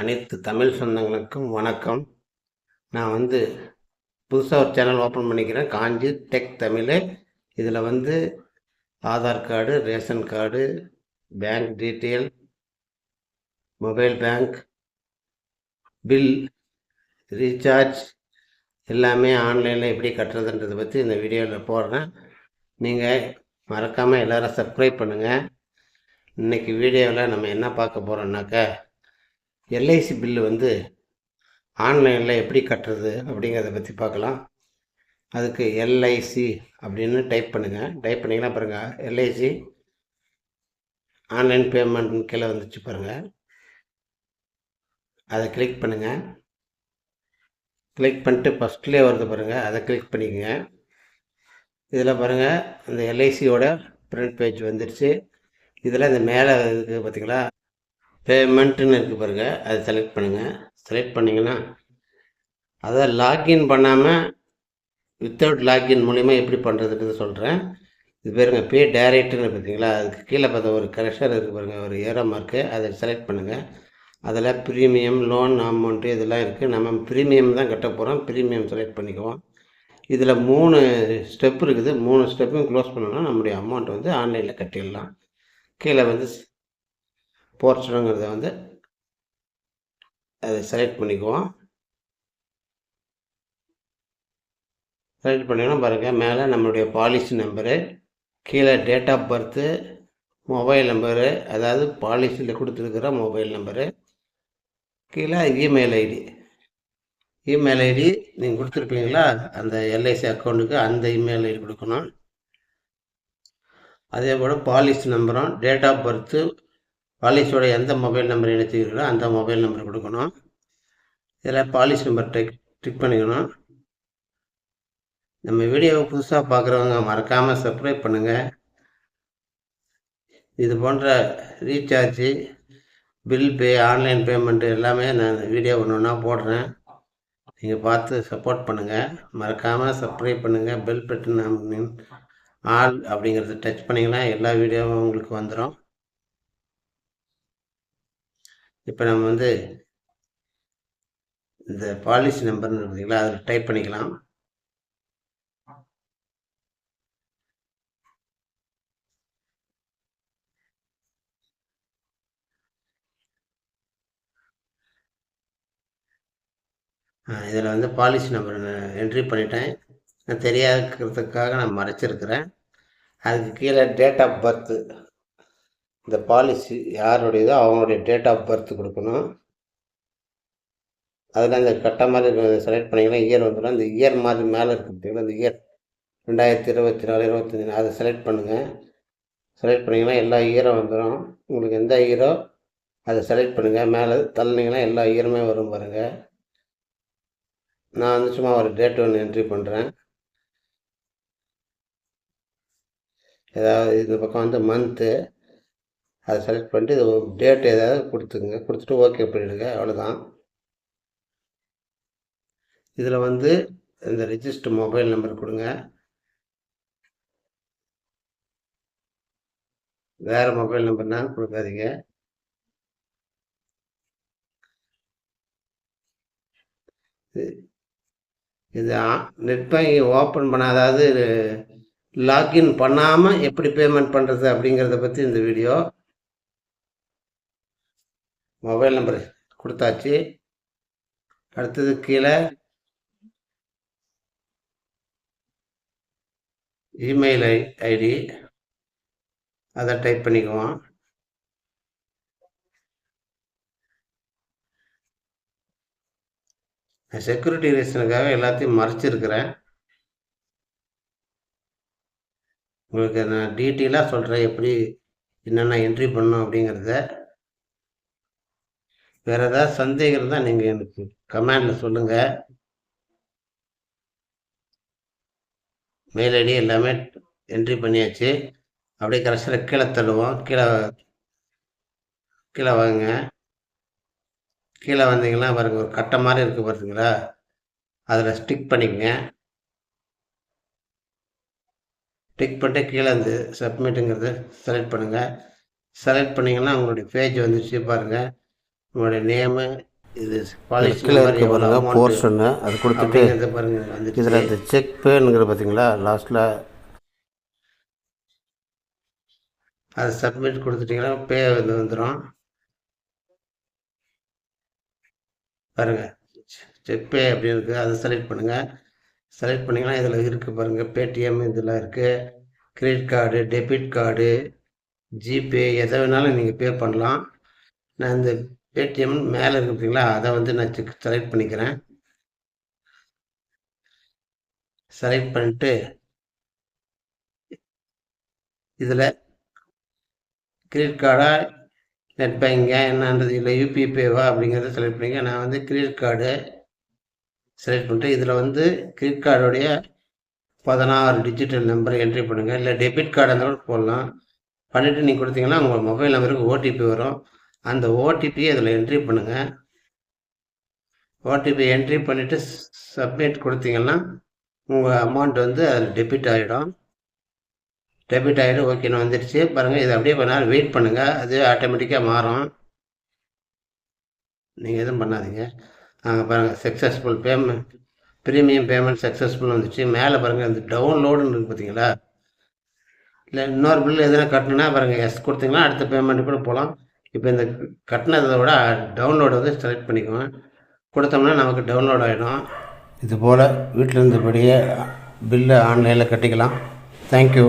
அனைத்து தமிழ் சொந்தங்களுக்கும் வணக்கம். நான் வந்து புதுசாக ஒரு சேனல் ஓப்பன் பண்ணிக்கிறேன். காஞ்சி டெக் தமிழ். இதில் வந்து Aadhaar card ration card bank detail mobile bank bill recharge எல்லாமே ஆன்லைனில் எப்படி கட்டுறதுன்றதை பற்றி இந்த வீடியோவில் போடுறேன். நீங்கள் மறக்காமல் எல்லோரும் சப்ஸ்கிரைப் பண்ணுங்கள் இன்றைக்கி வீடியோவில் நம்ம என்ன பார்க்க போகிறோம்னாக்கா எல்ஐசி பில்லு வந்து ஆன்லைனில் எப்படி கட்டுறது அப்படிங்கிறத பற்றி பார்க்கலாம். அதுக்கு எல்ஐசி அப்படின்னு டைப் பண்ணுங்கள் டைப் பண்ணிங்கன்னா பாருங்கள் எல்ஐசி ஆன்லைன் பேமெண்ட் கீழே வந்துச்சு பாருங்கள் அதை கிளிக் பண்ணுங்கள் கிளிக் பண்ணிட்டு ஃபஸ்ட்லேயே வருது பாருங்கள் அதை கிளிக் பண்ணிக்கோங்க. இதில் பாருங்கள் இந்த எல்ஐசியோட ப்ரிண்ட் பேஜ் வந்துடுச்சு இதில் இந்த மேலே இருக்குது பார்த்தீங்களா பேமெண்ட்டுன்னு இருக்குது பாருங்கள் அதை செலக்ட் பண்ணுங்கள் செலக்ட் பண்ணிங்கன்னா அதை லாக்இன் பண்ணாமல் வித்தவுட் லாக்இன் மூலிமா எப்படி பண்ணுறதுன்னு சொல்கிறேன் இது பாருங்க பே டேரெக்ட்னு பார்த்தீங்களா? அதுக்கு கீழே பார்த்தா ஒரு கரெக்ஷன் இருக்குது பாருங்கள் ஒரு ஏரோ மார்க்கு அதை செலக்ட் பண்ணுங்கள் அதில் ப்ரீமியம் லோன் அமௌண்ட்டு இதெல்லாம் இருக்குது நம்ம ப்ரீமியம் தான் கட்ட போகிறோம் ப்ரீமியம் செலக்ட் பண்ணிக்குவோம். இதில் மூணு ஸ்டெப் இருக்குது. மூணு ஸ்டெப்பையும் க்ளோஸ் பண்ணோன்னா நம்முடைய அமௌண்ட் வந்து ஆன்லைனில் கட்டிடலாம். கீழே வந்து போர்ஷனுங்கிறத வந்து அதை செலக்ட் பண்ணிக்குவோம். செலக்ட் பண்ணிங்கன்னா பாருங்கள் மேலே நம்மளுடைய பாலிசி நம்பரு கீழே date of birth mobile number அதாவது பாலிசியில் கொடுத்துருக்குற மொபைல் நம்பரு கீழே இமெயில் ஐடி இமெயில் ஐடி நீங்கள் கொடுத்துருப்பீங்களா? அந்த எல்ஐசி அக்கௌண்ட்டுக்கு அந்த இமெயில் ஐடி கொடுக்கணும். அதே போல் பாலிசி நம்பரும் டேட் ஆஃப் பர்த்து பாலிசியோட எந்த மொபைல் நம்பர் இணைச்சிக்கிறீங்களோ அந்த மொபைல் நம்பர் கொடுக்கணும். இதில் பாலிசி நம்பர் டெக் டிக் பண்ணிக்கணும். நம்ம வீடியோவை புதுசாக பார்க்குறவங்க மறக்காமல் சப்ஸ்கிரைப் பண்ணுங்கள் இது போன்ற recharge bill pay online payment எல்லாமே நான் வீடியோ ஒன்று ஒன்றா போடுறேன். நீங்கள் பார்த்து சப்போர்ட் பண்ணுங்கள் மறக்காமல் சப்ஸ்கிரைப் பண்ணுங்கள் பெல் பட்டன் ஆல் அப்படிங்கிறத டச் பண்ணிங்கன்னா எல்லா வீடியோவும் உங்களுக்கு வந்துடும். இப்போ நம்ம வந்து இந்த பாலிசி நம்பர்னு இருக்குதுங்களா அதில் டைப் பண்ணிக்கலாம். இதில் வந்து பாலிசி நம்பர் என்ட்ரி பண்ணிட்டேன். நான் தெரியாதுக்கிறதுக்காக நான் மறைச்சிருக்கிறேன். அதுக்கு கீழே டேட் ஆஃப் பர்த்து இந்த பாலிசி யாருடையதோ அவங்களுடைய டேட் ஆஃப் பர்த் கொடுக்கணும். அதில் அந்த கட்ட மாதிரி செலக்ட் பண்ணிங்கன்னா இயர் வந்துடும். அந்த இயர் மாதிரி மேலே இருக்குது அந்த இயர் ரெண்டாயிரத்தி இருபத்தி நாலு இருபத்தஞ்சி அதை செலக்ட் பண்ணுங்கள் செலக்ட் பண்ணிங்கன்னா எல்லா இயரும் வந்துடும். உங்களுக்கு எந்த இயரோ அதை செலக்ட் பண்ணுங்கள் மேலே தள்ளினீங்கன்னா எல்லா இயருமே வரும் பாருங்கள் நான் வந்து சும்மா ஒரு டேட் ஒன்று என்ட்ரி பண்ணுறேன் ஏதாவது இந்த பக்கம் வந்து மந்த்து அதை செலக்ட் பண்ணிட்டு இது டேட் ஏதாவது கொடுத்துங்க கொடுத்துட்டு ஓகே பண்ணிவிடுங்க அவ்வளோதான் இதில் வந்து இந்த ரிஜிஸ்டர் மொபைல் நம்பர் கொடுங்க. வேறு மொபைல் நம்பர்னா கொடுக்காதீங்க. இது நெட் பேங்கிங் ஓப்பன் பண்ண அதாவது லாக்இன் பண்ணாமல் எப்படி பேமெண்ட் பண்ணுறது அப்படிங்கிறத பற்றி இந்த வீடியோ மொபைல் நம்பர் கொடுத்தாச்சு. அடுத்தது கீழே இமெயில் ஐ ஐடி. அதை டைப் பண்ணிக்குவோம். செக்யூரிட்டி ரீசனுக்காக எல்லாத்தையும் மறைச்சிருக்கிறேன். உங்களுக்கு நான் டீட்டெயிலாக சொல்கிறேன் எப்படி என்னென்ன என்ட்ரி பண்ணணும் அப்படிங்கிறத. வேறு ஏதாவது சந்தேகம் இருந்தால் நீங்கள் எனக்கு கமெண்டில் சொல்லுங்கள் மெயில் ஐடி எல்லாமே என்ட்ரி பண்ணியாச்சு. அப்படியே கடைசியில் கீழே தள்ளுவோம். கீழே கீழே வாங்க. கீழே வந்தீங்கன்னா பாருங்க ஒரு கட்டை மாதிரி இருக்குது பார்த்தீங்களா அதில் ஸ்டிக் பண்ணிக்கங்க. டிக் பண்ணிட்டு கீழே இந்த சப்மிட்டுங்கிறது செலக்ட் பண்ணுங்கள் செலக்ட் பண்ணிங்கன்னா உங்களுடைய பேஜ் வந்துச்சு பாருங்கள் உங்களுடைய நேமு இது கீழே இருக்க பாருங்க போர்ஷன்னு அது கொடுத்துட்டு இதில் இந்த செக் பேனுங்கிற பார்த்தீங்களா லாஸ்ட்டில் அதை சப்மிட் கொடுத்துட்டிங்கன்னா பே வந்து வந்துடும் பாருங்கள் செக் பே அப்படின்னு இருக்குது அதை செலக்ட் பண்ணுங்கள் செலக்ட் பண்ணிங்கன்னா இதில் இருக்குது பாருங்கள் பேடிஎம் இதெல்லாம் இருக்குது credit card debit card GPay எதை வேணாலும் நீங்கள் பே பண்ணலாம். நான் இந்த பேடிஎம் மேலே இருக்கு பார்த்தீங்களா அதை வந்து நான் செக் செலக்ட் பண்ணிக்கிறேன். செலக்ட் பண்ணிட்டு இதில் கிரெடிட் கார்டா நெட் பேங்கிங்கா என்னன்றது இல்லை யூபிஐ பேவா அப்படிங்கிறத செலக்ட் பண்ணிக்க. நான் வந்து கிரெடிட் கார்டு செலக்ட் பண்ணிட்டு இதில் வந்து கிரெடிட் கார்டுடைய பதினாறு டிஜிட்டல் நம்பரை என்ட்ரி பண்ணுங்கள் இல்லை டெபிட் கார்டு இருந்தாலும் போடலாம். பண்ணிவிட்டு நீங்கள் கொடுத்தீங்கன்னா உங்கள் மொபைல் நம்பருக்கு ஓடிபி வரும். அந்த ஓடிபியை அதில் என்ட்ரி பண்ணுங்கள் ஓடிபி என்ட்ரி பண்ணிவிட்டு சப்மிட் கொடுத்தீங்கன்னா உங்கள் அமௌண்ட் வந்து அதில் டெபிட் ஆகிடும் டெபிட் ஆகிடும் ஓகேன்னு வந்துடுச்சு பாருங்கள் இதை அப்படியே கொஞ்ச நேரம் வெயிட் பண்ணுங்கள் அது ஆட்டோமேட்டிக்காக மாறும். நீங்கள் எதுவும் பண்ணாதீங்க. நாங்கள் பாருங்கள் successful payment premium payment successful வந்துச்சு. மேலே பாருங்கள் இந்த டவுன்லோடுன்னு இருக்குது பார்த்தீங்களா இல்லை இன்னொரு பில் எதனா கட்டணுன்னா பாருங்கள் எஸ் கொடுத்தீங்கன்னா அடுத்த பேமெண்ட் கூட போகலாம் இப்போ இந்த கட்டினதை விட டவுன்லோடு வந்து செலக்ட் பண்ணிக்குவேன் கொடுத்தோம்னா நமக்கு டவுன்லோட் ஆகிடும் இது போல் வீட்டில் இருந்தபடியே பில்லை ஆன்லைனில் கட்டிக்கலாம். தேங்க்யூ